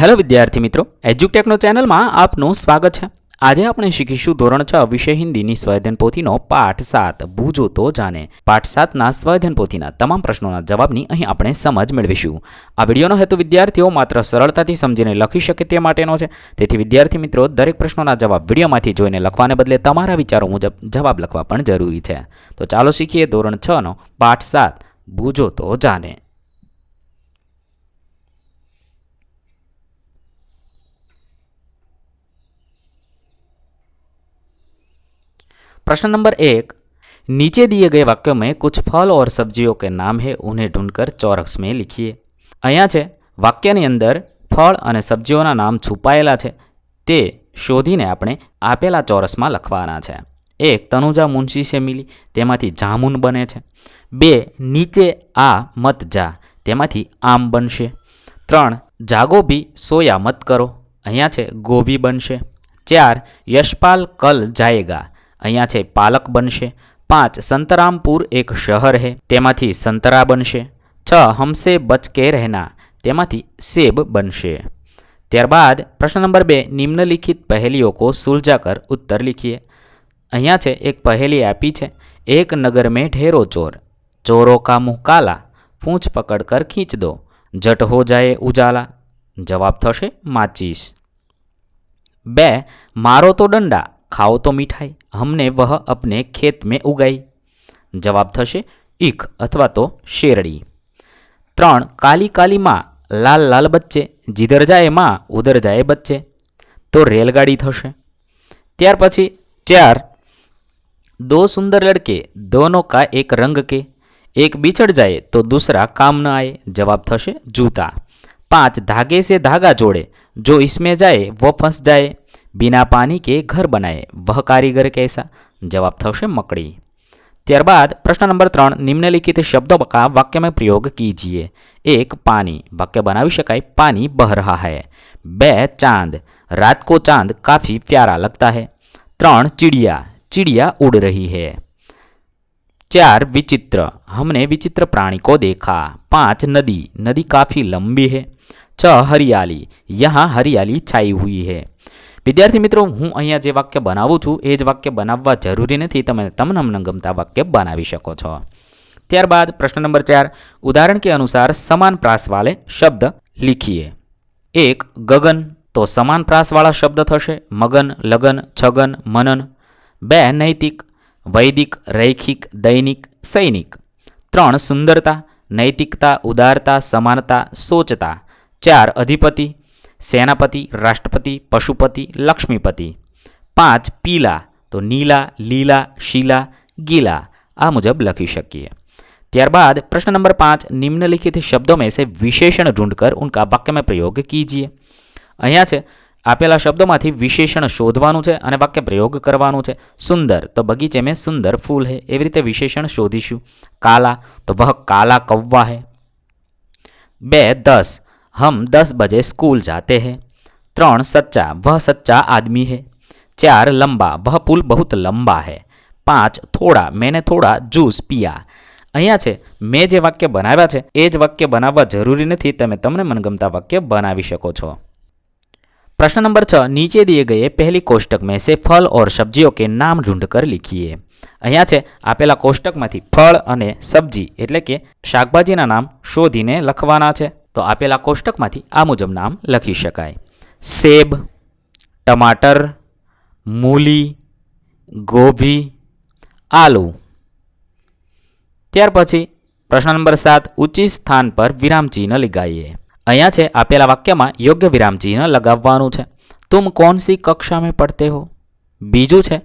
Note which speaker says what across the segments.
Speaker 1: Hello વિદ્યાર્થી મિત્રો, એજ્યુટેકનો ચેનલમાં આપનું સ્વાગત છે. આજે આપણે શીખીશું ધોરણ છ, વિષય હિન્દીની સ્વાધ્યન પોથીનો પાઠ સાત. બૂજો તો જાણે. પાઠ સાતના સ્વાધ્યન પોથીના તમામ પ્રશ્નોના જવાબની અહીં આપણે સમજ મેળવીશું. આ વિડીયોનો હેતુ વિદ્યાર્થીઓ માત્ર સરળતાથી સમજીને લખી શકે તે માટેનો છે. તેથી વિદ્યાર્થી મિત્રો, દરેક પ્રશ્નોના જવાબ વિડીયોમાંથી જોઈને લખવાને બદલે તમારા વિચારો મુજબ જવાબ લખવા પણ જરૂરી છે. તો ચાલો શીખીએ ધોરણ છનો પાઠ સાત. બૂજો તો જાણે. प्रश्न नंबर एक नीचे दिए गए वाक्यों में कुछ फल और सब्जियों के नाम है उन्हें ढूंढकर ચોરસ में लिखिए અહીંયા છે વાક્યની અંદર ફળ અને સબ્જીઓના નામ છુપાયેલા છે તે શોધીને આપણે આપેલા ચોરસમાં લખવાના છે એક તનુજા મુનશી સે મિલી તેમાંથી જામુન બને છે બે નીચે આ મત જા તેમાંથી આમ બનશે ત્રણ જાગો ભી સોયા મત કરો અહીંયા છે ગોભી બનશે ચાર યશપાલ કલ જાયેગા અહીંયા છે પાલક બનશે પાંચ સંતરામપુર એક શહેર છે તેમાંથી સંતરા બનશે છ હમસે બચકે રહેના તેમાંથી સેબ બનશે ત્યારબાદ પ્રશ્ન નંબર બે નિમ્નલિખિત પહેલીઓ કો સુલઝા કર ઉત્તર લીખીએ અહીંયા છે એક પહેલી આપી છે એક નગર મેં ઢેરો ચોર ચોરો કા મુહ કાલા પૂંછ પકડ કર ખીંચ દો જટ હો જાય ઉજાલા જવાબ થશે માચીસ બે મારો તો દંડા ખાઓ તો મીઠાઈ હમને વહ અપને ખેત મેં ઉગાઈ જવાબ થશે ઈખ અથવા તો શેરડી ત્રણ કાલી કાલી માં લાલ લાલ બચ્ચે જીધર જાય માં ઉધર જાય બચ્ચે તો રેલગાડી થશે ત્યાર પછી ચાર दो सुंदर लड़के दोनों का एक रंग के एक बिछड़ जाए तो दूसरा काम न आए जवाब थशे जूता पांच धागे से धागा जोड़े जो इसमें जाए वो फंस जाए बिना पानी के घर बनाए वह कारीगर कैसा जवाब थशे मकड़ी ત્યારબાદ પ્રશ્ન નંબર ત્રણ નિમ્નલિખિત શબ્દો का वाक्य में प्रयोग कीजिए एक पानी वाक्य बनावी शकाय पानी बह रहा है बे चांद रात को चांद काफी प्यारा लगता है त्रण चिड़िया चिड़िया उड़ रही है चार विचित्र हमने विचित्र प्राणी को देखा पांच नदी नदी काफी लंबी है छ हरियाली यहाँ हरियाली छाई हुई है વિદ્યાર્થી મિત્રો, હું અહીંયા જે વાક્ય બનાવું છું, એ જ વાક્ય બનાવવા જરૂરી નથી. તમે તમને મનગમતા વાક્ય બનાવી શકો છો. ત્યારબાદ પ્રશ્ન નંબર ચાર, ઉદાહરણ કે અનુસાર સમાન પ્રાસવાળે શબ્દ લીખીએ. એક, ગગન, તો સમાન પ્રાસવાળા શબ્દ થશે. મગન, લગન, છગન, મનન. બે, નૈતિક, વૈદિક, રૈખિક, દૈનિક, સૈનિક. ત્રણ, સુંદરતા, નૈતિકતા, ઉદારતા, સમાનતા, સોચતા. ચાર, અધિપતિ સેનાપતિ, રાષ્ટ્રપતિ, પશુપતિ, લક્ષ્મીપતિ. પાંચ પીલા, તો નીલા, લીલા, શીલા, ગીલા, આ મુજબ લખી શકીએ. ત્યારબાદ પ્રશ્ન નંબર પાંચ, નિમ્નલિખિત शब्दों में से विशेषण ढूंढकर उनका वाक्य में प्रयोग कीजिए અહીંયા છે, આપેલા શબ્દોમાંથી વિશેષણ શોધવાનું છે અને વાક્ય પ્રયોગ કરવાનું છે. સુંદર, તો બગીચે મેં સુંદર ફૂલ હે, એવી રીતે વિશેષણ શોધીશું. કાલા, તો વહ કાલા કૌવા હે. બે, દસ हम दस बजे स्कूल जाते हैं त्रण सच्चा वह सच्चा आदमी है चार लंबा वह पुल बहुत लंबा है પાંચ થોડા મેને થોડા જ્યુસ પિયા અહીંયા છે મેં જે વાક્ય બનાવ્યા છે એ જ વાક્ય બનાવવા જરૂરી નથી તમે તમને મનગમતા વાક્ય બનાવી શકો છો प्रश्न नंबर छः नीचे दिए गए पहली कोष्टक में से फल और सब्जियों के नाम ढूंढकर लिखिए અહીંયા છે આપેલા કોષ્ટકમાંથી ફળ અને સબ્જી એટલે કે શાકભાજીના નામ શોધીને લખવાના છે તો આપેલા કોષ્ટકમાંથી આ મુજબ નામ લખી શકાય. સેબ, ટમાટર, મૂલી, ગોભી, આલુ. ત્યાર પછી પ્રશ્ન નંબર સાત, ઊંચી સ્થાન પર વિરામચિહ્ન લગાવીએ અહીંયા છે આપેલા વાક્યમાં યોગ્ય વિરામચિહ્ન લગાવવાનું છે. તુમ કોણ સી કક્ષા પડતે હો? બીજું છે,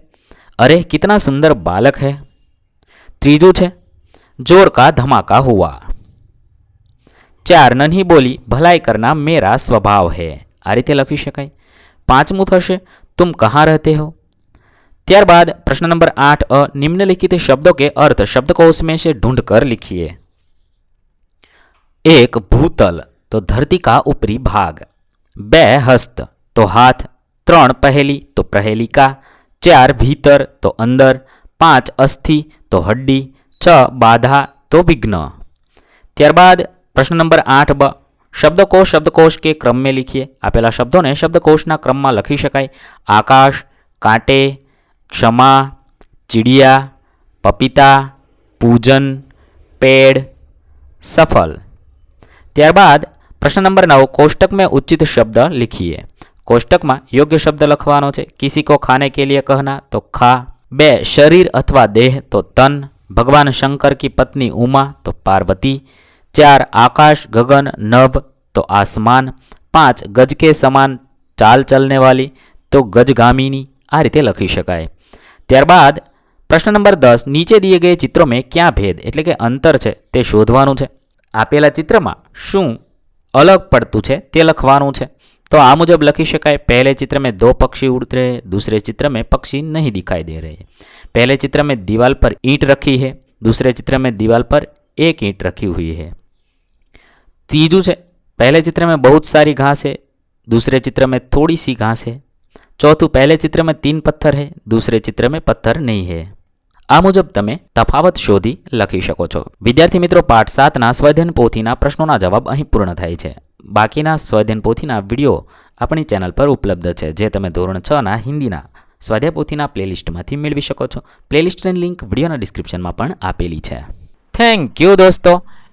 Speaker 1: અરે, કિતના સુંદર બાલક હે? ત્રીજું છે જોરકા ધમાકા હુવા ચાર નન્હી બોલી ભલાઈ કરના મેરા સ્વભાવ હે આ રીતે લખી શકાય પાંચમું થશે તુમ કહાં રહેતે હો ત્યારબાદ પ્રશ્ન નંબર आठ अ निम्नलिखित शब्दों के अर्थ शब्दकोश में से ढूंढ कर लिखिए एक भूतल तो धरती का ऊपरी भाग બે હસ્ત તો હાથ ત્રણ પહેલી તો પ્રહેલિકા ચાર ભીતર તો અંદર પાંચ અસ્થિ તો હડ્ડી છ બાધા તો વિઘ્ન ત્યારબાદ प्रश्न नंबर आठ ब, शब्दकोश शब्दकोश के क्रम में लिखिए। आप शब्दों ने शब्दकोश क्रम में लखी शक आकाश, कांटे, क्षमा, चिड़िया, पपिता, पूजन, पेड़, सफल। त्यारबाद प्रश्न नंबर नौ, कोष्टक में उचित शब्द लिखिए। कोष्टक में योग्य शब्द लखवा है किसी को खाने के लिए कहना तो खा। बे, शरीर अथवा देह तो तन। भगवान शंकर की पत्नी उमा तो पार्वती। ચાર આકાશ, ગગન, નભ, તો આસમાન. પાંચ ગજ કે સમાન ચાલ ચલને વાલી તો ગજગામીની આ રીતે લખી શકાય. ત્યારબાદ પ્રશ્ન નંબર દસ, નીચે દિયે ગયે ચિત્રો મેં ક્યાં ભેદ? એટલે કે અંતર છે, તે શોધવાનું છે. આપેલા ચિત્રમાં શું અલગ પડતું છે, તે લખવાનું છે. તો આ મુજબ લખી શકાય, પહેલે ચિત્ર મેં દો પક્ષી ઉડતરે દૂસરે ચિત્ર મેં પક્ષી નહીં દેખાઈ દે રહે. પહેલે ચિત્ર મેં દિવાલ પર ઈંટ રખી रखी દૂસરે ચિત્ર મેં દિવાલ પર એક ઈંટ રખી હોઈ हुई तीजू है पहले चित्र में बहुत सारी घास है दूसरे चित्र में थोड़ी सी घास है चौथું पहले चित्र में तीन पत्थर है दूसरे चित्र में पत्थर नहीं है આ મુજબ તમે તફાવત શોધી લખી શકો છો વિદ્યાર્થી મિત્રો પાઠ સાતના સ્વધ્યન પોથીના પ્રશ્નોના જવાબ અહીં પૂર્ણ થાય છે બાકીના સ્વધ્યન પોથીના વિડીયો આપણી ચેનલ પર ઉપલબ્ધ છે જે તમે ધોરણ છના હિન્દીના સ્વાધ્યાય પોથીના પ્લેલિસ્ટમાંથી મેળવી શકો છો પ્લેલિસ્ટની લિંક વિડીયોના ડિસ્ક્રિપ્શનમાં પણ આપેલી છે થેન્ક યુ દોસ્તો